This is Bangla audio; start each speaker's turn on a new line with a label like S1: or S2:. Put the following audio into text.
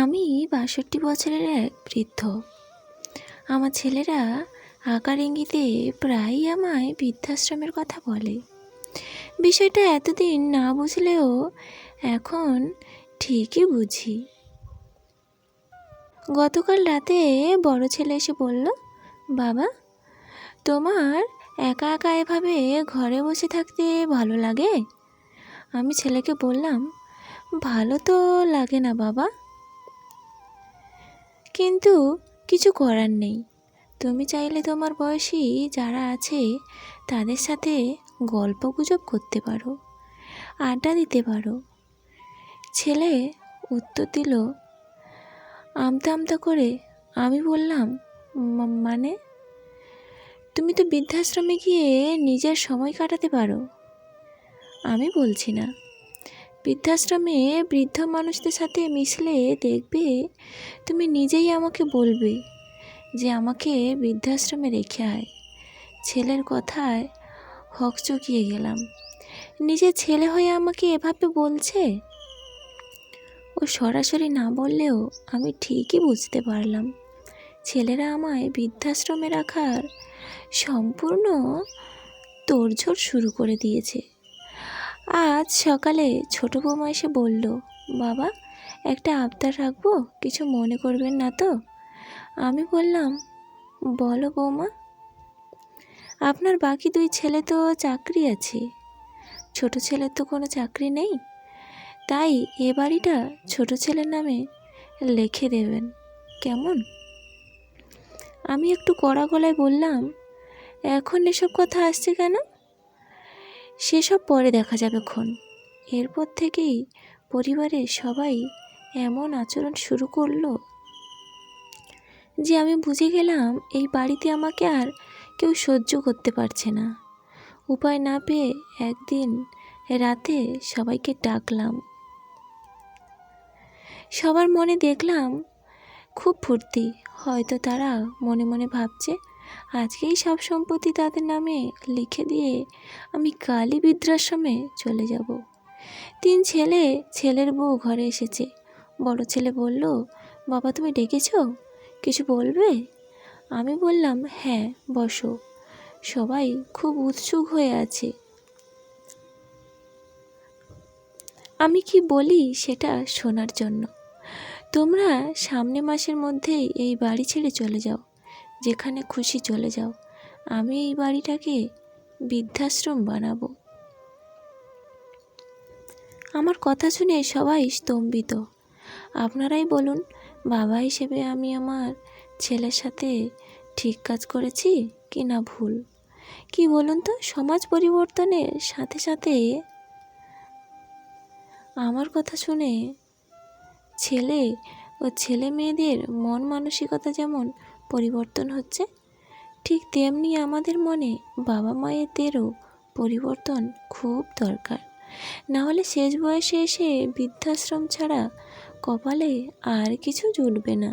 S1: আমি বাষট্টি বছরের এক বৃদ্ধ। আমার ছেলেরা আকার ইঙ্গিতে প্রায়ই আমায় বৃদ্ধাশ্রমের কথা বলে। বিষয়টা এতদিন না বুঝলেও এখন ঠিকই বুঝি। গতকাল রাতে বড় ছেলে এসে বলল, বাবা, তোমার একা একা এভাবে ঘরে বসে থাকতে ভালো লাগে? আমি ছেলেকে বললাম, ভালো তো লাগে না বাবা। কিন্তু কিছু করার নেই। তুমি চাইলে তোমার বয়সী যারা আছে, তাদের সাথে গল্প গুজব করতে পারো, আড্ডা দিতে পারো। ছেলে উত্তর দিল, আমতা আমতা করে আমি বললাম মানে? তুমি তো বৃদ্ধাশ্রমে গিয়ে নিজের সময় কাটাতে পারো? আমি বলছি না। বৃদ্ধাশ্রমে বৃদ্ধ মানুষদের সাথে মিশলে দেখবে তুমি নিজেই আমাকে বলবে যে আমাকে বৃদ্ধাশ্রমে রেখে আয়। ছেলের কথায় হকচকিয়ে গেলাম। নিজের ছেলে হয়ে আমাকে এভাবে বলছে? ও সরাসরি না বললেও আমি ঠিকই বুঝতে পারলাম। ছেলেরা আমায় বৃদ্ধাশ্রমে রাখার সম্পূর্ণ তোড়জোড় শুরু করে দিয়েছে। আজ সকালে ছোট বৌমা এসে বলল, বাবা, একটা আবদার রাখব? কিছু মনে করবেন না তো? আমি বললাম, বলো বৌমা। আপনার বাকি দুই ছেলে তো চাকরি আছে। ছোট ছেলের তো কোনো চাকরি নেই। তাই এ বাড়িটা ছোট ছেলের নামে লিখে দেবেন। কেমন? আমি একটু কড়া গলায় বললাম, এখন এসব কথা আসছে কেন? সেসব পরে দেখা যাবে ক্ষণ। এরপর থেকেই পরিবারের সবাই এমন আচরণ শুরু করল যে আমি বুঝে গেলাম এই বাড়িতে আমাকে আর কেউ সহ্য করতে পারছে না। উপায় না পেয়ে একদিন রাতে সবাইকে ডাকলাম। সবার মনে দেখলাম খুব ফুর্তি, হয়তো তারা মনে মনে ভাবছে আজকেই সব সম্পত্তি তাদের নামে লিখে দিয়ে আমি কালী বৃদ্ধাশ্রমে চলে যাব। তিন ছেলে, ছেলের বউ ঘরে এসেছে। বড় ছেলে বলল, বাবা, তুমি ডেকেছ? কিছু বলবে? আমি বললাম হ্যাঁ বসো। সবাই খুব উৎসুক হয়ে আছে। আমি কি বলি সেটা শোনার জন্য। তোমরা সামনে মাসের মধ্যেই এই বাড়ি ছেড়ে চলে যাও। যেখানে খুশি চলে যাও। আমি এই বাড়িটাকে বৃদ্ধাশ্রম বানাবো। আমার কথা শুনে সবাই স্তম্ভিত। আপনারাই বলুন, বাবা হিসেবে আমি আমার ছেলের সাথে ঠিক কাজ করেছি কি না ভুল? কি বলুন তো, সমাজ পরিবর্তনের সাথে সাথে আমার কথা শুনে ছেলে ও ছেলে মেয়েদের মন মানসিকতা যেমন পরিবর্তন হচ্ছে। ঠিক তেমনি আমাদের মনে বাবা মায়েদেরও পরিবর্তন খুব দরকার। না হলে শেষ বয়সে এসে বৃদ্ধাশ্রম ছাড়া কপালে আর কিছু জুটবে না।